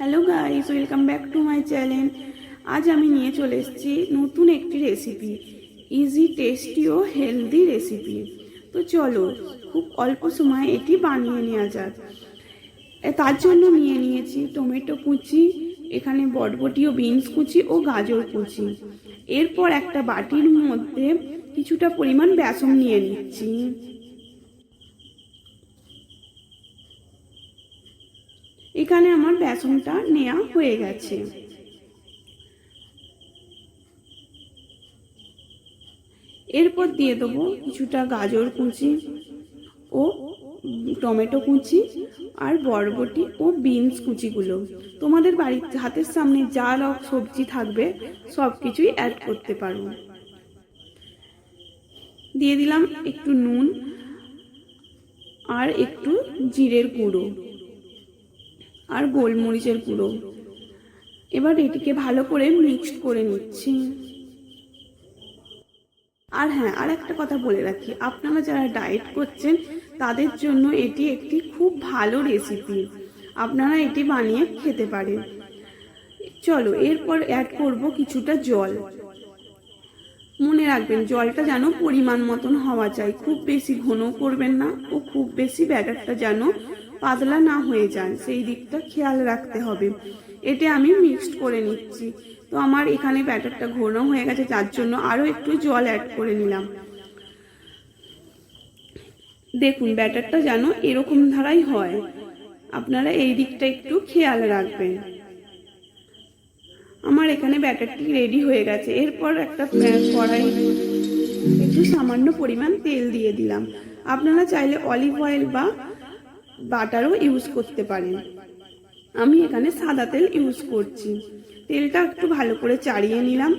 Hello guys welcome back to my channel আজ আমি নিয়ে চলে এসেছি নতুন একটি রেসিপি ইজি টেস্টি ও হেলদি রেসিপি তো চলো, খুব অল্প সময়ে এটি বানিয়ে নেওয়া যাক। তার জন্য নিয়ে নিয়েছি টমেটো কুচি, এখানে বটবটি ও বিনস কুচি ও গাজর কুচি। এরপর একটা বাটির মধ্যে কিছুটা পরিমাণ বেসন নিয়ে নিচ্ছি। এখানে আমার বেসনটা নেওয়া হয়ে গেছে। এরপর দিয়ে দেবো কিছুটা গাজর কুচি ও টমেটো কুচি আর বরবটি ও বিনস কুচিগুলো। তোমাদের বাড়ির হাতের সামনে যা রক সবজি থাকবে, সব কিছুই অ্যাড করতে পারো। দিয়ে দিলাম একটু নুন আর একটু জিরের গুঁড়ো। আর গোলমরিচের গুঁড়ো। এবার এটিকে ভালো করে মিক্সড করে নিচ্ছি। আর হ্যাঁ আর একটা কথা বলে রাখি, আপনারা যারা ডায়েট করছেন, তাদের জন্য এটি একটি খুব ভালো রেসিপি আপনারা এটি বানিয়ে খেতে পারেন। চলো, এরপর অ্যাড করব কিছুটা জল। মনে রাখবেন, জলটা যেন পরিমাণ মতন হওয়া চাই খুব বেশি ঘন করবেন না ও খুব বেশি ব্যাটারটা যেন পাতলা না হয়ে যায়, সেই দিকটা খেয়াল রাখতে হবে। এতে আমি মিক্সড করে নিচ্ছি। তো আমার এখানে ব্যাটারটা ঘন হয়ে গেছে, যার জন্য আরও একটু জল অ্যাড করে নিলাম। দেখুন, ব্যাটারটা যেন এরকম ধারাই হয়। আপনারা এই দিকটা একটু খেয়াল রাখবেন। আমার এখানে ব্যাটারটি রেডি হয়ে গেছে। এরপর একটা কড়াই, একটু সামান্য পরিমাণ তেল দিয়ে দিলাম। আপনারা চাইলে অলিভ অয়েল বা বাটারও ইউজ করতে পারেন। আমি এখানে সাদা তেল ইউজ করছি। তেলটা একটু ভালো করে চাড়িয়ে নিলাম।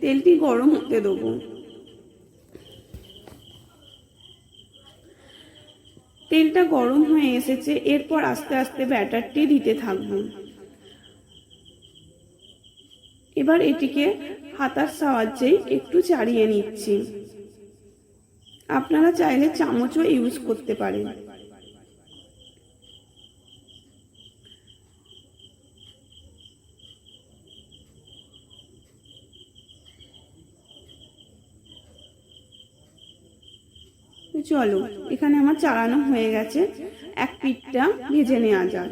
তেলটি গরম হতে দেবো। তেলটা গরম হয়ে এসেছে। এরপর আস্তে আস্তে ব্যাটারটি দিতে থাকব। এবার এটিকে হাতার সাহায্যেই একটু চাড়িয়ে নিচ্ছি। আপনারা চাইলে চামচও ইউজ করতে পারেন। তো চলো, এখানে আমার চালানো হয়ে গেছে। এক পিঠটা ভেজে নেওয়া যাক।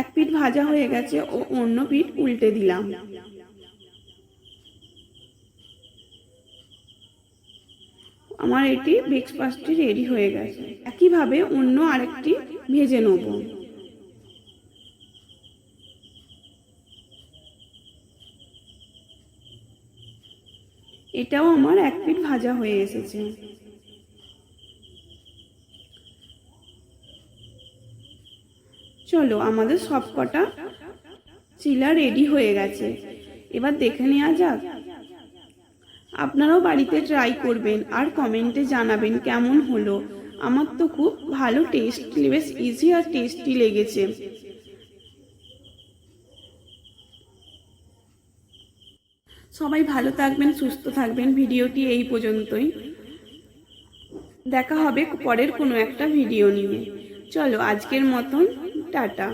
এক পিঠ ভাজা হয়ে গেছে ও অন্য পিঠ উল্টে দিলাম। আমার এটি ব্রেকফাস্টটি রেডি হয়ে গেছে। একইভাবে অন্য আরেকটি ভেজে নেব। এটাও আমার এক পিঠ ভাজা হয়ে এসেছে। চলো, আমাদের সব কটা চিলা রেডি হয়ে গেছে। এবার দেখে নেওয়া যাক। আপনারাও বাড়িতে ট্রাই করবেন আর কমেন্টে জানাবেন কেমন হলো। আমার তো খুব ভালো টেস্ট বেশ ইজি আর টেস্টি লেগেছে। সবাই ভালো থাকবেন, সুস্থ থাকবেন। ভিডিওটি এই পর্যন্তই। দেখা হবে পরের কোনো একটা ভিডিও নিয়ে। চলো, আজকের মতন, টাটা।